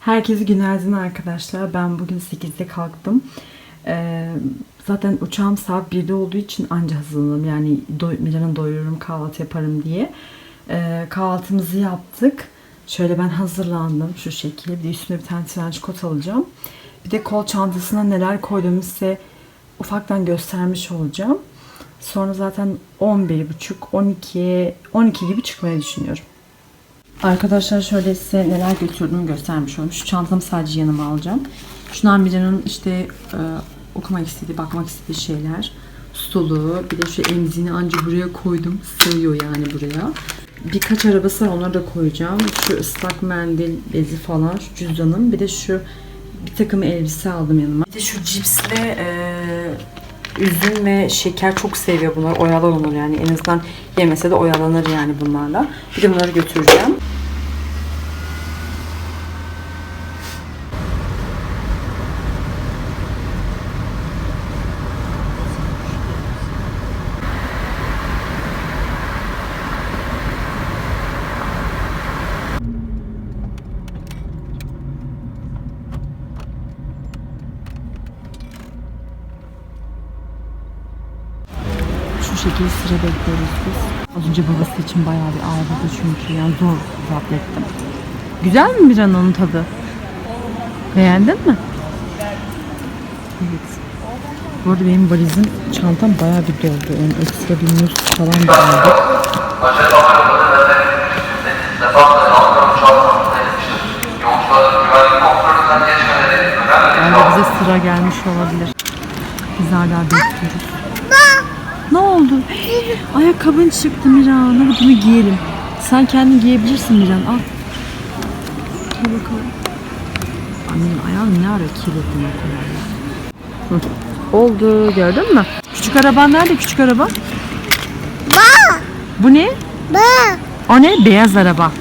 Herkese günaydın arkadaşlar. Ben bugün 8'de kalktım. Ee, zaten uçağım saat 1'de olduğu için anca hazırlandım. Yani doy, Miran'ı doyururum kahvaltı yaparım diye. Ee, kahvaltımızı yaptık. Şöyle ben hazırlandım şu şekilde. Bir de üstüne bir tane trench coat alacağım. Bir de kol çantasına neler koyduğumu size ufaktan göstermiş olacağım. Sonra zaten 11.30 12 12 gibi çıkmayı düşünüyorum. Arkadaşlar şöyle size neler götürdüğümü göstermiş olayım. Şu çantamı sadece yanıma alacağım. Şundan birinin işte e, okumak istediği, bakmak istediği şeyler. Stolu, bir de şu emzini anca buraya koydum. Sığıyor yani buraya. Birkaç arabası var onları da koyacağım. Şu ıslak mendil bezi falan, şu cüzdanım. Bir de şu bir takım elbise aldım yanıma. Bir de şu cipsle e, üzüm ve şeker çok seviyor bunlar. Oyalar olur yani. En azından yemese de oyalanır yani bunlarla. Bir de bunları götüreceğim. Şekilde sıra bekliyoruz biz. Az önce babası için bayağı bir ağladı çünkü yani zor zapt. Güzel mi bir an onun tadı? Beğendin mi? Evet. Bu arada benim valizim, çantam bayağı bir doldu. Yani ekstra bir muz falan da aldık. Yani bize sıra gelmiş olabilir. Biz hala bekliyoruz. Ne oldu? Ayakkabın çıktı Miran. Hadi bunu giyelim. Sen kendin giyebilirsin Miran. Al. Giy bakalım. Annenin ayağını ne ara kirlettin o kadar ya. Hı. Oldu gördün mü? Küçük araban nerede küçük araba? Bu ne? Bak, O ne? Beyaz araba.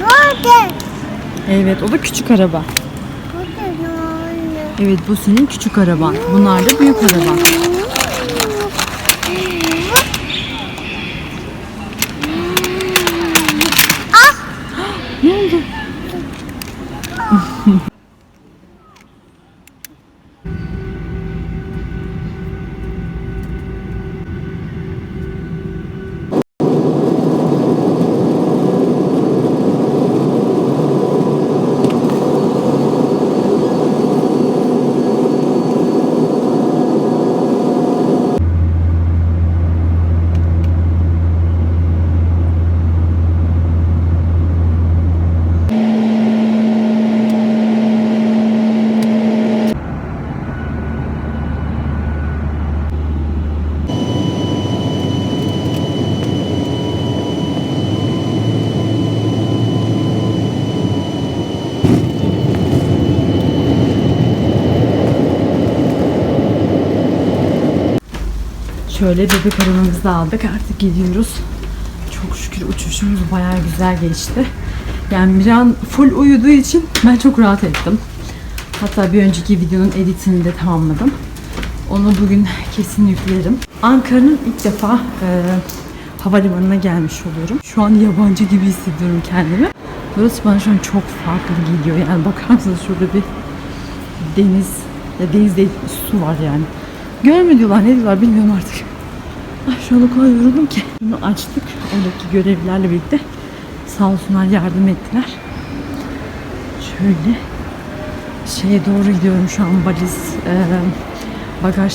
burada. Evet o da küçük araba. Evet bu senin küçük araban. Bunlar da büyük araba. Ne oldu? Şöyle bebek arabamızı da aldık. Artık gidiyoruz. Çok şükür uçuşumuz bayağı güzel geçti. Yani Miran full uyuduğu için ben çok rahat ettim. Hatta bir önceki videonun editini de tamamladım. Onu bugün kesin yüklerim. Ankara'nın ilk defa e, havalimanına gelmiş oluyorum. Şu an yabancı gibi hissediyorum kendimi. Burası bana şu an çok farklı geliyor. Yani bakar mısınız şurada bir deniz, ya deniz değil su var yani. Göl ne diyorlar bilmiyorum artık. O kadar yoruldum ki. Bunu açtık. Oradaki görevlilerle birlikte sağ olsunlar yardım ettiler. Şöyle şeye doğru gidiyorum şu an valiz e, bagaj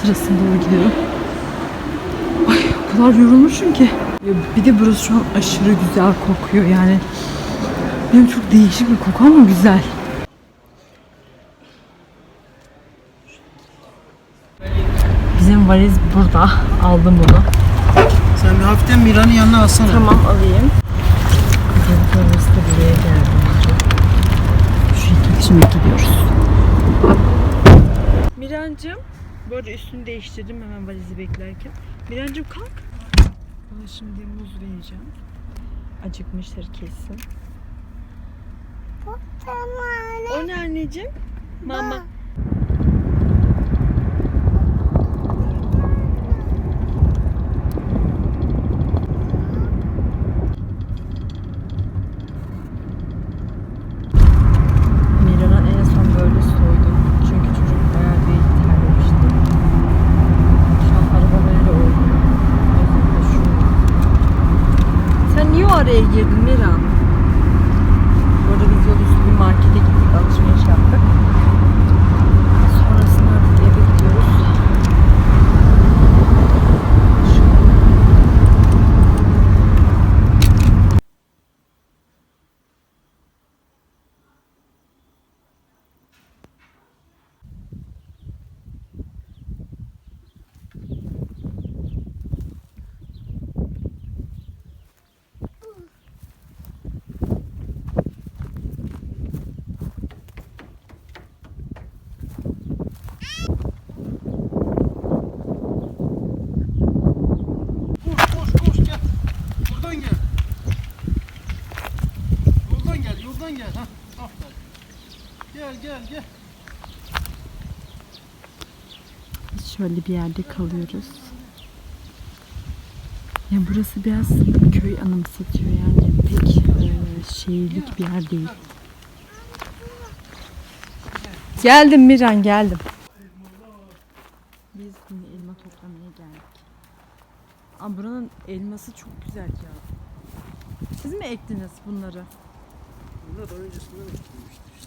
sırasına doğru gidiyorum. Ay o kadar yorulmuşum ki. Bir de burası şu an aşırı güzel kokuyor yani. Benim çok değişik bir koku ama güzel. Valiz burada. Aldım bunu. Sen bir hafiften Miran'ın yanına alsana. Tamam alayım. Valiz de buraya geldi. Şu şimdi gidiyoruz. Mirancım. Bu arada üstünü değiştirdim hemen valizi beklerken. Mirancım kalk. Ona şimdi muz vereceğim. Acıkmıştır kesin. O ne anneciğim? Mama. araya girdim Miran. Bu arada biz yol üstü bir markete gittik alışveriş yaptık. Sonrasında artık eve gidiyoruz. Koş koş koş gel. Buradan gel. Yoldan gel yoldan gel. Ha, aferin. Gel gel gel. Şöyle bir yerde kalıyoruz. Ya burası biraz köy anımsatıyor yani pek e, şehirlik bir yer değil. Geldim Miran geldim. Biz yine elma toplamaya geldik. Ama buranın elması çok güzel ya. Siz mi ektiniz bunları? Bunlar da öncesinden işte.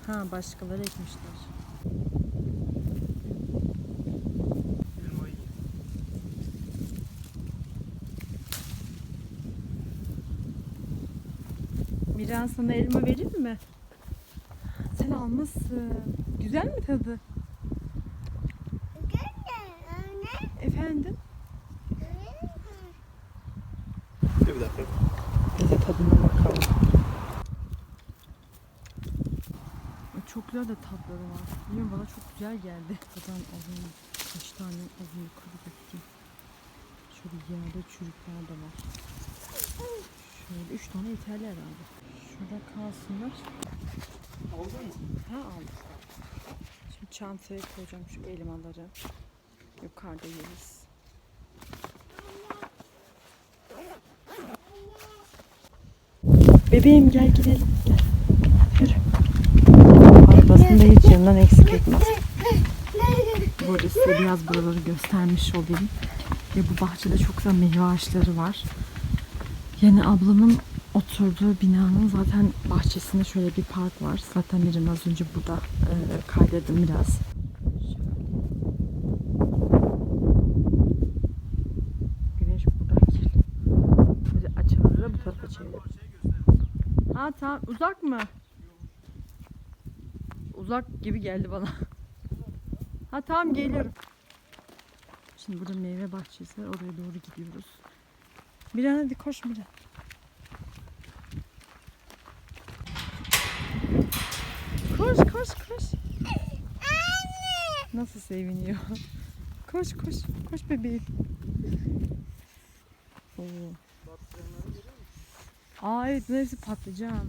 Ha başkaları ekmişler. Miran sana elma verir mi? Sen almışsın. Güzel mi tadı? Efendim? Bir dakika. Biz de tadına bakalım. Güzel de tatları var. Bilmiyorum bana çok güzel geldi. Buradan alayım. Kaç tane alayım yukarı bakayım. Şöyle yerde çürükler de var. Şöyle üç tane yeterli herhalde. Şurada kalsınlar. Aldın mı? Ha aldım. Şimdi çantaya koyacağım şu elmaları. Yukarıda yeriz. Bebeğim gel gidelim. Gel. Yürü. Arabasını da hiç yanından eksik etmez. Bu arada size biraz buraları göstermiş olayım. Ve bu bahçede çok güzel meyve ağaçları var. Yani ablamın oturduğu binanın zaten bahçesinde şöyle bir park var. Zaten Miran az önce burada e, kaydettim biraz. Güneş buradan geliyor. Böyle açalım da bu tarafa çevirelim. Ha tamam uzak mı? Uzak gibi geldi bana. Ha tamam geliyorum. Şimdi burada meyve bahçesi var. Oraya doğru gidiyoruz. Miran hadi koş Miran. Koş koş koş. Nasıl seviniyor. Koş koş. Koş bebeğim. Oo. Aa evet hepsi patlıcan.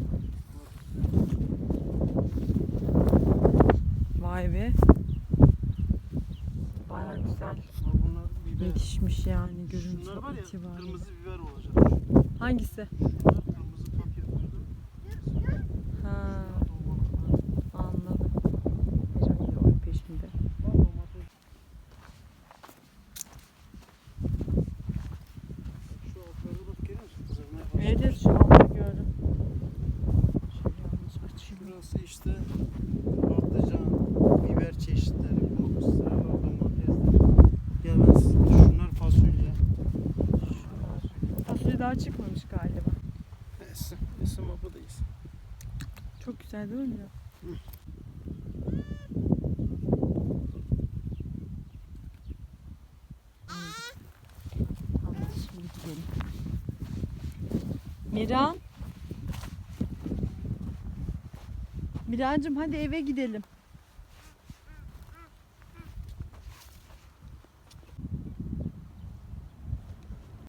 Vay be. Baya güzel. Ha, bunlar biber. Yetişmiş yani görüntü Şunlar var ya itibariyle. kırmızı biber olacak. Hangisi? Bunlar kırmızı paket böyle. Ha anladım. Miran yine oyun peşinde. Bak domates. Şu altları bak görüyor musun? Kızarmaya başladı. Evet evet şu anda gördüm. Şöyle yalnız açayım. Burası işte patlıcan, biber çeşitleri, bu sıralar domatesler. Gel ben size- şunlar fasulye. Fasulye daha çıkmamış galiba. Esim, esim abadayız. Çok güzel şimdi gidelim. Miran. Mirancım hadi eve gidelim.